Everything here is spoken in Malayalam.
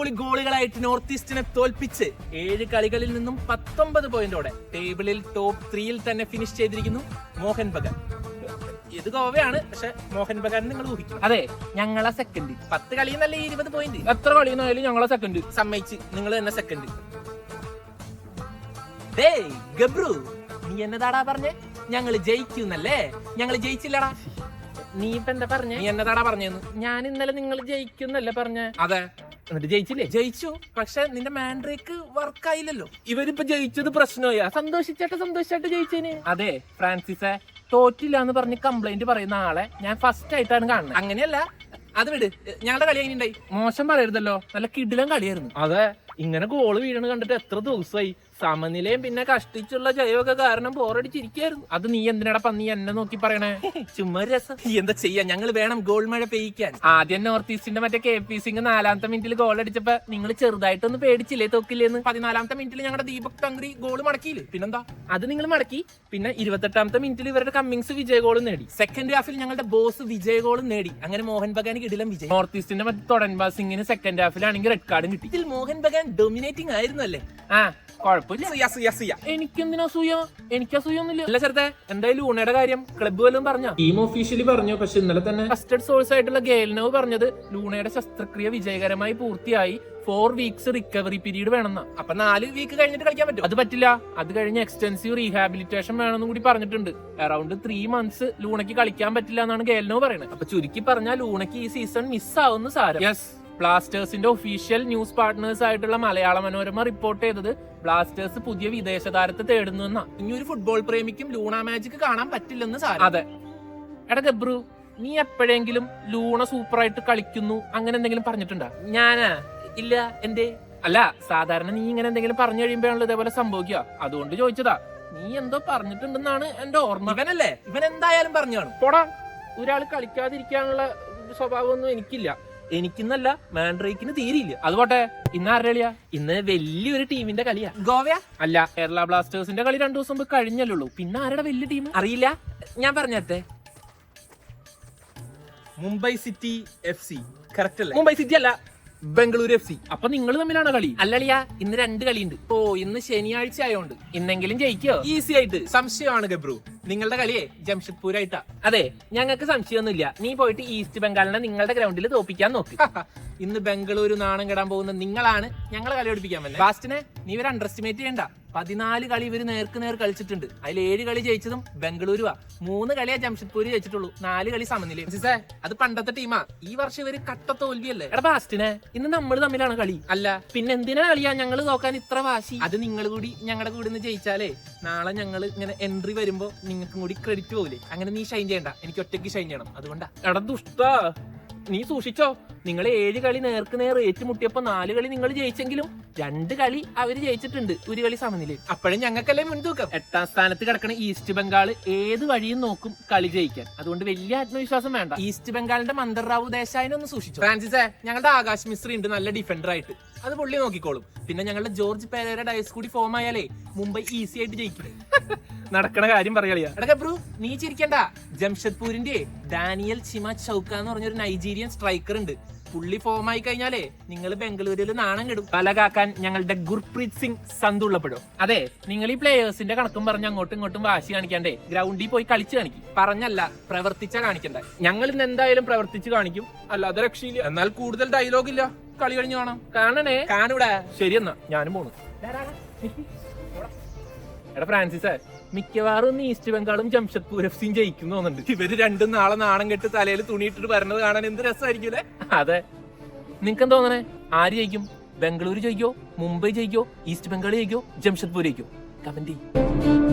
അടിപൊളി ഗോളുകളായിട്ട് നോർത്ത് ഈസ്റ്റിനെ തോൽപ്പിച്ച് ഏഴ് കളികളിൽ നിന്നും പത്തൊമ്പത് പോയിന്റോടെ ടേബിളിൽ ടോപ്പ് ത്രീയിൽ തന്നെ ഫിനിഷ് ചെയ്തിരിക്കുന്നു മോഹൻ ബഗാൻ. ഇത് ഗോവയാണ് പക്ഷെ മോഹൻ ബഗാൻ നിങ്ങൾ ഊഹിക്കും അതെ ഞങ്ങളെ സെക്കൻഡ് പത്ത് കളിയിൽ നല്ല ഇരുപത് പോയിന്റ് എത്ര കളിയെന്നായാലും ഞങ്ങളെ സെക്കൻഡ് സമ്മതിച്ച് നിങ്ങൾ തന്നെ സെക്കൻഡ് ഡേ ഗബ്രു നീ എന്നതാടാ പറഞ്ഞേ? ഞങ്ങൾ ജയിക്കുന്നല്ലേ? ഞങ്ങൾ ജയിച്ചില്ലടാ. നീ ഇപ്പൊ എന്താ പറഞ്ഞേ? നീ എന്നതാടാ പറഞ്ഞേന്ന്? ഞാൻ ഇന്നലെ നിങ്ങൾ ജയിക്കുന്നല്ലേ പറഞ്ഞേ? അതെ. എന്നിട്ട് ജയിച്ചില്ലേ? ജയിച്ചു. പക്ഷെ നിന്റെ മാൻഡ്രേക്ക് വർക്കായില്ലല്ലോ ഇവരിപ്പൊ ജയിച്ചത് പ്രശ്നമായി. സന്തോഷിച്ചേട്ട സന്തോഷിച്ചാട്ട് ജയിച്ചേന്. അതെ ഫ്രാൻസിസെ തോറ്റില്ല എന്ന് പറഞ്ഞ് കംപ്ലൈന്റ് പറയുന്ന ആളെ ഞാൻ ഫസ്റ്റ് ആയിട്ടാണ് കാണുന്നത് അങ്ങനെയല്ല അത് വിട്. ഞങ്ങളുടെ കളി എങ്ങനെയുണ്ടായി? മോശം പറയരുതല്ലോ. നല്ല കിടിലം കളിയായിരുന്നു. അതെ ഇങ്ങനെ ഗോൾ വീഴണ കണ്ടിട്ട് എത്ര ദിവസമായി സമനിലയും പിന്നെ കഷ്ടിച്ചുള്ള ജയമൊക്കെ കാരണം ബോറടിച്ചിരിക്കായിരുന്നു. അത് നീ എന്തിനാടാ പന്നി എന്നെ നോക്കി പറയണേ? ചുമ്മാ രസം. നീ എന്താ ചെയ്യാ? ഞങ്ങൾ വേണം ഗോൾ മഴ പെയ്യിക്കാൻ. ആദ്യം നോർത്ത് ഈസ്റ്റിന്റെ മറ്റേ കെ പി സിംഗ് നാലാമത്തെ മിനിറ്റിൽ ഗോൾ അടിച്ചപ്പോ നിങ്ങൾ ചെറുതായിട്ടൊന്ന് പേടിച്ചില്ലേ? തോക്കില്ലേന്ന്? പതിനാലാമത്തെ മിനിറ്റിൽ ഞങ്ങളുടെ ദീപക് തങ്കറി ഗോൾ മടക്കിയില്ലേ? പിന്നെന്താ? അത് നിങ്ങൾ മടക്കി. പിന്നെ ഇരുപത്തെട്ടാമത്തെ മിനിറ്റിൽ ഇവരുടെ കമ്മിങ്സ് വിജയ ഗോൾ നേടി. സെക്കൻഡ് ഹാഫിൽ ഞങ്ങളുടെ ബോസ് വിജയ ഗോൾ നേടി. അങ്ങനെ മോഹൻ ബഗാൻ കിടിലം വിജയം. നോർത്ത് ഈസ്റ്റിന്റെ മറ്റേ തൊടൻബാ സിംഗിന് സെക്കൻഡ് ഹാഫിലാണെങ്കിൽ റെഡ് കാർഡും കിട്ടി. ഇതിൽ മോഹൻ ബഗാൻ ഡൊമിനേറ്റിംഗ് ആയിരുന്നു അല്ലേ ആ. കുഴപ്പമില്ല. സിയ, സിയ, സിയ. എനിക്കെന്തിനാ സൂയ? എനിക്ക് അസൂയൊന്നുമില്ല. അല്ല ചെറുതെ എന്തായാലും ലൂണയുടെ കാര്യം? ക്ലബ്ബ് വല്ലതും പറഞ്ഞ? ടീം ഒഫീഷ്യലി പറഞ്ഞു പക്ഷെ ഇന്നലെ തന്നെ ട്രസ്റ്റഡ് സോഴ്സ് ആയിട്ടുള്ള ഗേൽനവ് പറഞ്ഞത് ലൂണയുടെ ശസ്ത്രക്രിയ വിജയകരമായി പൂർത്തിയായി ഫോർ വീക്സ് റിക്കവറി പീരീഡ് വേണമെന്ന. അപ്പൊ നാല് വീക്ക് കഴിഞ്ഞിട്ട് കളിക്കാൻ പറ്റും അത് പറ്റില്ല. അത് കഴിഞ്ഞ് എക്സ്റ്റെൻസീവ് റീഹാബിലിറ്റേഷൻ വേണമെന്നും കൂടി പറഞ്ഞിട്ടുണ്ട്. അറൌണ്ട് ത്രീ മന്ത്സ് ലൂണയ്ക്ക് കളിക്കാൻ പറ്റില്ല എന്നാണ് ഗേൽനോ പറയുന്നത്. അപ്പൊ ചുരുക്കി പറഞ്ഞാൽ ലൂണയ്ക്ക് ഈ സീസൺ മിസ്സാവുന്ന സാരം. യെസ് ബ്ലാസ്റ്റേഴ്സിന്റെ ഒഫീഷ്യൽ ന്യൂസ് പാർട്ട്നേഴ്സ് ആയിട്ടുള്ള മലയാള മനോരമ റിപ്പോർട്ട് ചെയ്തത് ബ്ലാസ്റ്റേഴ്സ് പുതിയ വിദേശ താരത്തെ തേടുന്നു എന്നാ. ഇനി ഒരു ഫുട്ബോൾ പ്രേമിക്കും ലൂണ മാജിക് കാണാൻ പറ്റില്ലെന്ന് സാരം. അതെ. എടാ ഗബ്രു നീ എപ്പോഴെങ്കിലും ലൂണ സൂപ്പറായിട്ട് കളിക്കുന്നു അങ്ങനെ എന്തെങ്കിലും പറഞ്ഞിട്ടുണ്ടോ? ഞാനാ? ഇല്ല എന്റെ അല്ല സാധാരണ നീ ഇങ്ങനെ എന്തെങ്കിലും പറഞ്ഞു കഴിയുമ്പോഴാണല്ലോ ഇതേപോലെ സംഭവിക്കുക. അതുകൊണ്ട് ചോദിച്ചതാ. നീ എന്തോ പറഞ്ഞിട്ടുണ്ടെന്നാണ് എന്റെ ഓർമ്മ. ഇവനല്ലേ? ഇവൻ എന്തായാലും പറഞ്ഞു കാണും. പോടാ ഒരാൾ കളിക്കാതിരിക്കാനുള്ള സ്വഭാവമൊന്നും എനിക്കില്ല. എനിക്കെന്നല്ല മാൻഡ്രേക്കിന് തീരില്ല അതുപോട്ടെ ഇന്ന് ആരുടെ കളിയാ? ഇന്ന് വലിയൊരു ടീമിന്റെ കളിയാ. ഗോവയ? അല്ല കേരള ബ്ലാസ്റ്റേഴ്സിന്റെ കളി രണ്ടു ദിവസം മുമ്പ് കഴിഞ്ഞല്ലുള്ളൂ പിന്നെ ആരുടെ വലിയ ടീം? അറിയില്ല. ഞാൻ പറഞ്ഞത്തെ Mumbai City F C. Correct അല്ലേ? മുംബൈ സിറ്റി അല്ല. Bengaluru F C. അപ്പൊ നിങ്ങൾ തമ്മിലാണ് കളി? അല്ലളിയാ ഇന്ന് രണ്ട് കളിയുണ്ട്. ഓ ഇന്ന് ശനിയാഴ്ച ആയോണ്ട് ഇന്നെങ്കിലും ജയിക്കോ? ഈസി ആയിട്ട്. സംശയമാണ് ഗബ്രു. നിങ്ങളുടെ കളിയെ ജംഷഡ്പൂരായിട്ടാ. അതെ ഞങ്ങൾക്ക് സംശയമൊന്നുമില്ല. നീ പോയിട്ട് ഈസ്റ്റ് ബംഗാളിനെ നിങ്ങളുടെ ഗ്രൗണ്ടിൽ തോപ്പിക്കാൻ നോക്ക്. ഇന്ന് ബംഗളൂരു നാണം കെടാൻ പോകുന്ന നിങ്ങളാണ് ഞങ്ങളെ കളി ഓടിപ്പിക്കാൻ പറ്റുന്നത് ഫാസ്റ്റിനെ നീ ഇവർ അണ്ടർ എസ്റ്റിമേറ്റ് ചെയ്യണ്ട. പതിനാല് കളി ഇവർ നേർക്ക് നേർ കളിച്ചിട്ടുണ്ട്. അതിൽ ഏഴ് കളി ജയിച്ചതും ബംഗളൂരുവാ. മൂന്ന് കളിയാ ജംഷഡ്പൂര് ജയിച്ചിട്ടുള്ളൂ. നാല് കളി സമനില സിസേ അത് പണ്ടത്തെ ടീമാ. ഈ വർഷം ഇവർ കട്ട തോൽവിയല്ലേ? എടാ ബാസ്റ്റിനെ ഇന്ന് നമ്മൾ തമ്മിലാണ് കളി. അല്ല. പിന്നെ എന്തിനാ കളിയാ ഞങ്ങൾ നോക്കാൻ ഇത്ര വാശി? അത് നിങ്ങൾ കൂടി ഞങ്ങളുടെ കൂടെ നിന്ന് ജയിച്ചാലേ നാളെ ഞങ്ങൾ ഇങ്ങനെ എൻട്രി വരുമ്പോ നിങ്ങൾക്കും കൂടി ക്രെഡിറ്റ് പോകില്ലേ അങ്ങനെ നീ ഷൈൻ ചെയ്യണ്ട. എനിക്ക് ഒറ്റയ്ക്ക് ഷൈൻ ചെയ്യണം. അതുകൊണ്ടാ. എടാ ദുഷ്ട നീ സൂക്ഷിച്ചോ? നിങ്ങൾ ഏഴ് കളി നേർക്ക് നേർ ഏറ്റുമുട്ടിയപ്പോ നാല് കളി നിങ്ങൾ ജയിച്ചെങ്കിലും രണ്ട് കളി അവർ ജയിച്ചിട്ടുണ്ട്. ഒരു കളി സമനില അപ്പോഴും ഞങ്ങൾക്കല്ലേ മുൻതൂക്കം? എട്ടാം സ്ഥാനത്ത് കിടക്കണ ഈസ്റ്റ് ബംഗാൾ ഏത് വഴിയും നോക്കും കളി ജയിക്കാൻ. അതുകൊണ്ട് വലിയ ആത്മവിശ്വാസം വേണ്ട. ഈസ്റ്റ് ബംഗാളിന്റെ മന്ദർ റാവു ദേശായിനെ ഒന്ന് സൂക്ഷിച്ചു. ഫ്രാൻസിസേ ഞങ്ങളുടെ ആകാശ് മിശ്രി ഉണ്ട് നല്ല ഡിഫൻഡർ ആയിട്ട്. അത് പുള്ളി നോക്കിക്കോളും. പിന്നെ ഞങ്ങളുടെ ജോർജ് പേരയുടെ ഡയസ് കൂടി ഫോം ആയാലേ മുംബൈ ഈസി ആയിട്ട് ജയിക്കും. നടക്കണ കാര്യം പറയാ എടാ ബ്രൂ നീ ചിരിക്കണ്ട. ജംഷഡ്പൂരിന്റെ ഡാനിയൽ ചിമ ചൗക്ക എന്ന് പറഞ്ഞൊരു നൈജീരിയൻ സ്ട്രൈക്കർ ഉണ്ട്. പുള്ളി ഫോം ആയി കഴിഞ്ഞാലേ നിങ്ങൾ ബംഗളൂരുവിൽ നാണം കെടും. പല കാക്കാൻ ഞങ്ങളുടെ ഗുർപ്രീത് സിംഗ് സന്തുള്ളപ്പെടും അതെ നിങ്ങൾ ഈ പ്ലേയേഴ്സിന്റെ കണക്കും പറഞ്ഞ് അങ്ങോട്ടും ഇങ്ങോട്ടും വാശി കാണിക്കാണ്ടേ ഗ്രൗണ്ടിൽ പോയി കളിച്ച് കാണിക്കും. പറഞ്ഞല്ല പ്രവർത്തിച്ച കാണിക്കണ്ട. ഞങ്ങൾ ഇന്ന് എന്തായാലും പ്രവർത്തിച്ച് കാണിക്കും. അല്ലാതെ രക്ഷയില്ല. എന്നാൽ കൂടുതൽ ഡയലോഗ് ഇല്ല. കളി കഴിഞ്ഞു കാണാം. കാണണേ. കാണൂടാ. ശരി എന്നാ ഞാനും പോണു. എടാ ഫ്രാൻസിസ് മിക്കവാറും ഈസ്റ്റ് ബംഗാളും ജംഷഡ്പൂർ എഫ് സിയും ജയിക്കും തോന്നുന്നുണ്ട്. ഇവർ രണ്ടും നാളെ നാണം കെട്ട് തലയിൽ തുണിയിട്ടിട്ട് വരണത് കാണാൻ എന്ത് രസമായിരിക്കും അതെ. നിനക്ക് തോന്നണേ? ആര് ജയിക്കും? ബംഗളൂരു ജയിക്കോ? മുംബൈ ജയിക്കോ? ഈസ്റ്റ് ബംഗാൾ ജയിക്കോ? ജംഷഡ്പൂർ ജയിക്കോ? കമന്റ് ചെയ്യും.